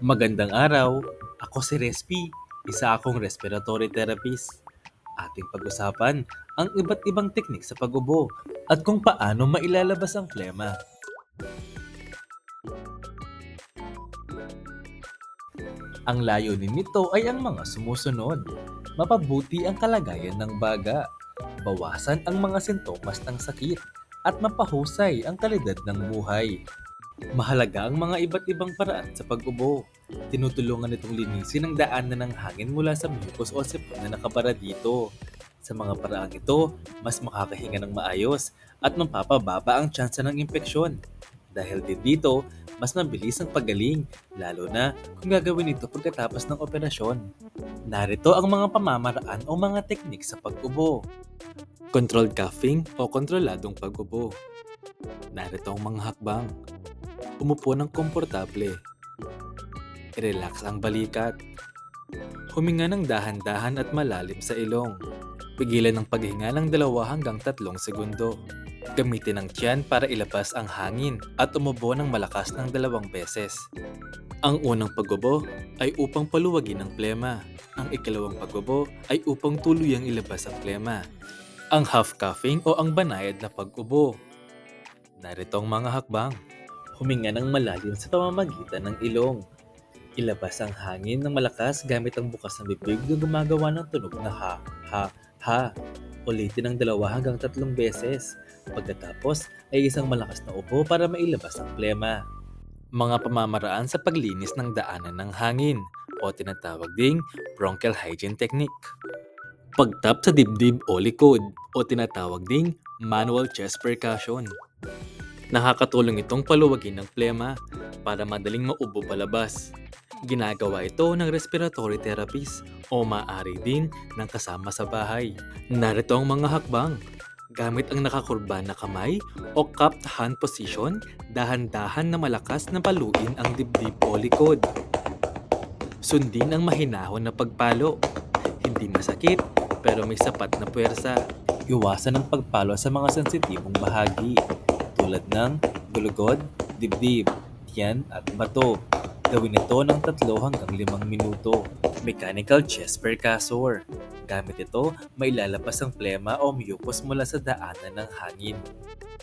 Magandang araw. Ako si Respi, isa akong respiratory therapist. Ating pag-usapan ang iba't ibang teknik sa pag-ubo at kung paano mailalabas ang plema. Ang layunin nito ay ang mga sumusunod. Mapabuti ang kalagayan ng baga, bawasan ang mga sintomas ng sakit, at mapahusay ang kalidad ng buhay. Mahalaga ang mga iba't ibang paraan sa pag-ubo. Tinutulungan itong linisin ang daanan ng hangin mula sa mucus o sipon na nakabara dito. Sa mga paraang ito, mas makakahinga ng maayos at mapapababa ang tsansa ng impeksyon. Dahil din dito, mas mabilis ang pagaling, lalo na kung gagawin ito pagkatapos ng operasyon. Narito ang mga pamamaraan o mga teknik sa pag-ubo. Controlled coughing o kontroladong pag-ubo. Narito ang mga hakbang. Umupo ng komportable. I-relax ang balikat. Huminga ng dahan-dahan at malalim sa ilong. Pigilan ng paghinga ng dalawa hanggang tatlong segundo. Gamitin ang tiyan para ilabas ang hangin at umubo ng malakas ng dalawang beses. Ang unang pag-ubo ay upang paluwagin ang plema. Ang ikalawang pag-ubo ay upang tuluyang ilabas ang plema. Ang half coughing o ang banayad na pag-ubo. Narito ang mga hakbang. Huminga ng malalim sa pamamagitan ng ilong. Ilabas ang hangin ng malakas gamit ang bukas ng bibig na gumagawa ng tunog na ha, ha, ha. Ulitin ang dalawa hanggang tatlong beses. Pagkatapos ay isang malakas na ubo para mailabas ang plema. Mga pamamaraan sa paglinis ng daanan ng hangin o tinatawag ding bronchial hygiene technique. Pagtap sa dibdib o likod o tinatawag ding manual chest percussion. Nakakatulong itong paluwagin ng plema para madaling maubo palabas. Ginagawa ito ng respiratory therapist o maaari din ng kasama sa bahay. Narito ang mga hakbang. Gamit ang nakakurba na kamay o cupped hand position, dahan-dahan na malakas na paluin ang dibdib o likod. Sundin ang mahinahon na pagpalo. Hindi masakit pero may sapat na puwersa. Iwasan ang pagpalo sa mga sensitibong bahagi tulad ng gulugod, dibdib, tiyan at bato. Gawin ito ng 3 hanggang 5 minuto. Mechanical chest percussor. Gamit ito, mailalabas ang plema o mucus mula sa daanan ng hangin.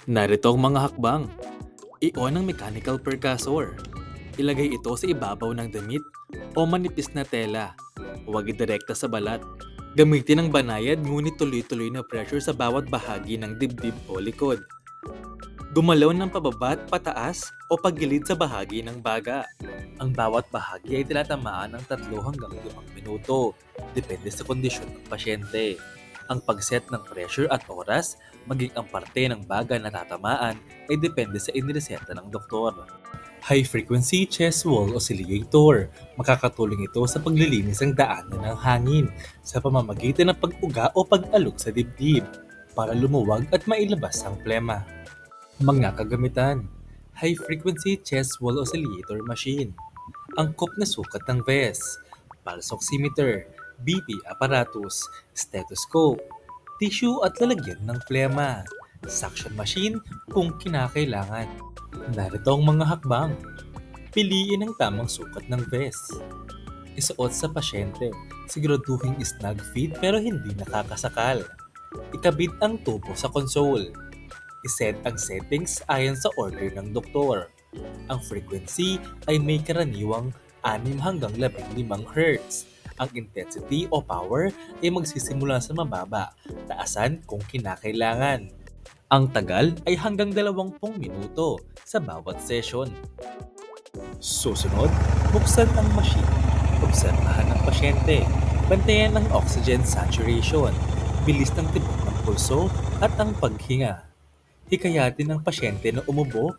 Narito ang mga hakbang. I-on ang mechanical percussor. Ilagay ito sa ibabaw ng damit o manipis na tela. Huwag idirekta sa balat. Gamitin ang banayad ngunit tuloy-tuloy na pressure sa bawat bahagi ng dibdib o likod. Gumalaw ng pababa at pataas o paggilid sa bahagi ng baga. Ang bawat bahagi ay tinatamaan ng 3 hanggang 5 minuto, depende sa kondisyon ng pasyente. Ang pagset ng pressure at oras, maging ang parte ng baga na tatamaan, ay depende sa inireseta ng doktor. High frequency chest wall oscillator. Makakatulong ito sa paglilinis ng daanan ng hangin sa pamamagitan ng pag-uga o pag-alok sa dibdib para lumuwag at mailabas ang plema. Mga kagamitan. High frequency chest wall oscillator machine. Angkop na sukat ng vest. Pulse oximeter. BP apparatus. Stethoscope. Tissue at lalagyan ng plema. Suction machine kung kinakailangan. Narito ang mga hakbang. Piliin ang tamang sukat ng vest. Isuot sa pasyente. Siguraduhin snug fit pero hindi nakakasakal. Ikabit ang tubo sa console iset ang settings ayon sa order ng doktor. Ang frequency ay may karaniwang 6 hanggang 15 Hz. Ang intensity o power ay magsisimula sa mababa, taasan kung kinakailangan. Ang tagal ay hanggang 20 minuto sa bawat session. Susunod, buksan ang machine. Obserbahan ang pasyente. Bantayan ang oxygen saturation, bilis ng tibok ng pulso at ang paghinga hikayatin ng pasyente na umubo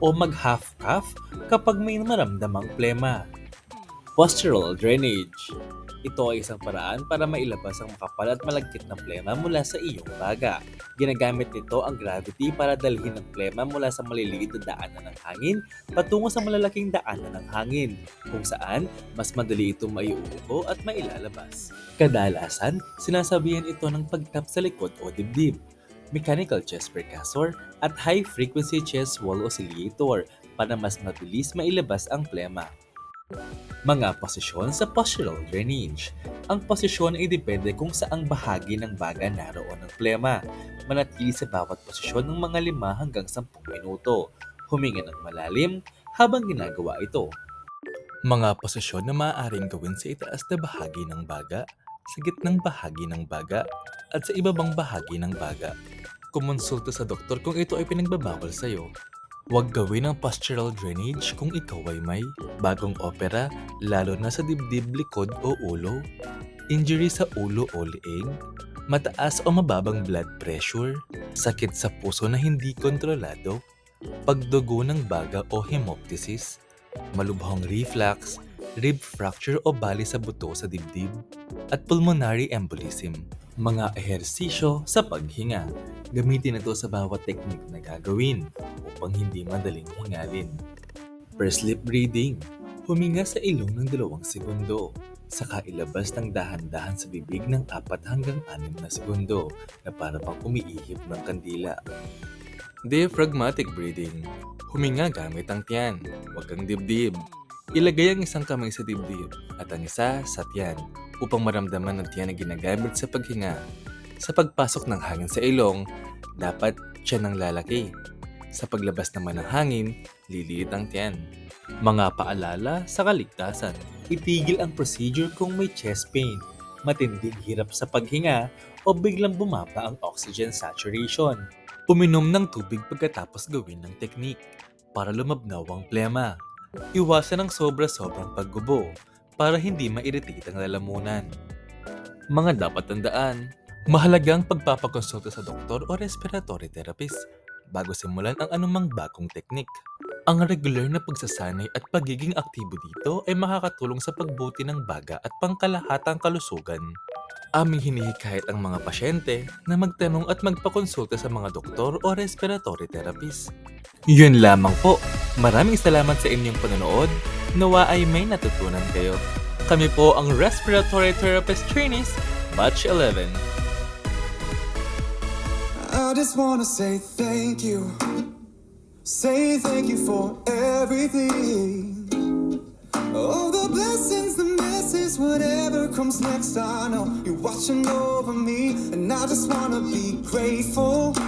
o mag-half cough kapag may maramdamang plema. Postural drainage. Ito ay isang paraan para mailabas ang makapal at malagkit na plema mula sa iyong baga. Ginagamit nito ang gravity para dalhin ang plema mula sa maliliit na daanan ng hangin patungo sa malalaking daanan ng hangin, kung saan mas madali itong maiuubo at mailalabas. Kadalasan, sinasabihan ito ng pagtap sa likod o dibdib mechanical chest percussor, at high-frequency chest wall oscillator para mas mabilis mailabas ang plema. Mga posisyon sa postural drainage. Ang posisyon ay depende kung saang bahagi ng baga naroon ang plema. Manatili sa bawat posisyon ng mga 5 hanggang 10 minuto. Huminga ng malalim habang ginagawa ito. Mga posisyon na maaaring gawin sa itaas na bahagi ng baga, sa gitnang bahagi ng baga, at sa ibabang bahagi ng baga. Kumonsulta sa doktor kung ito ay pinagbabawal sa iyo. Huwag gawin ang postural drainage kung ikaw ay may bagong opera, lalo na sa dibdib, likod o ulo, injury sa ulo o leeg, mataas o mababang blood pressure, sakit sa puso na hindi kontrolado, pagdugo ng baga o hemoptysis, malubhang reflux, rib fracture o bali sa buto sa dibdib, at pulmonary embolism. Mga ehersisyo sa paghinga. Gamitin ito sa bawat teknik na gagawin upang hindi madaling hingalin. Pre-sleep breathing. Huminga sa ilong ng dalawang segundo. Saka ilabas ng dahan-dahan sa bibig ng 4 hanggang 6 na segundo na para pang umiihip ng kandila. Diaphragmatic breathing. Huminga gamit ang tiyan, huwag kang dibdib. Ilagay ang isang kamay sa dibdib at ang isa sa tiyan upang maramdaman ng tiyan na ginagamit sa paghinga. Sa pagpasok ng hangin sa ilong, dapat tiyan ang lalaki. Sa paglabas naman ng hangin, liliit ang tiyan. Mga paalala sa kaligtasan. Itigil ang procedure kung may chest pain, matinding hirap sa paghinga, o biglang bumaba ang oxygen saturation. Uminom ng tubig pagkatapos gawin ng technique para lumabnaw ang plema. Iwasan ang sobra-sobrang paggubo para hindi ma-irritate ang lalamunan. Mga dapat tandaan, mahalagang pagpapakonsulta sa doktor o respiratory therapist bago simulan ang anumang bagong teknik. Ang regular na pagsasanay at pagiging aktibo dito ay makakatulong sa pagbuti ng baga at pangkalahatang kalusugan. Aming hinihikayat ang mga pasyente na magtanong at magpakonsulta sa mga doktor o respiratory therapist. Yun lamang po. Maraming salamat sa inyong panonood. Nawa ay may natutunan kayo. Kami po ang Respiratory Therapist Trainees, Batch 11. I just wanna say thank you. Say thank you for everything. All the blessings, the messes, whatever comes next, I know you're watching over me, and I just wanna be grateful.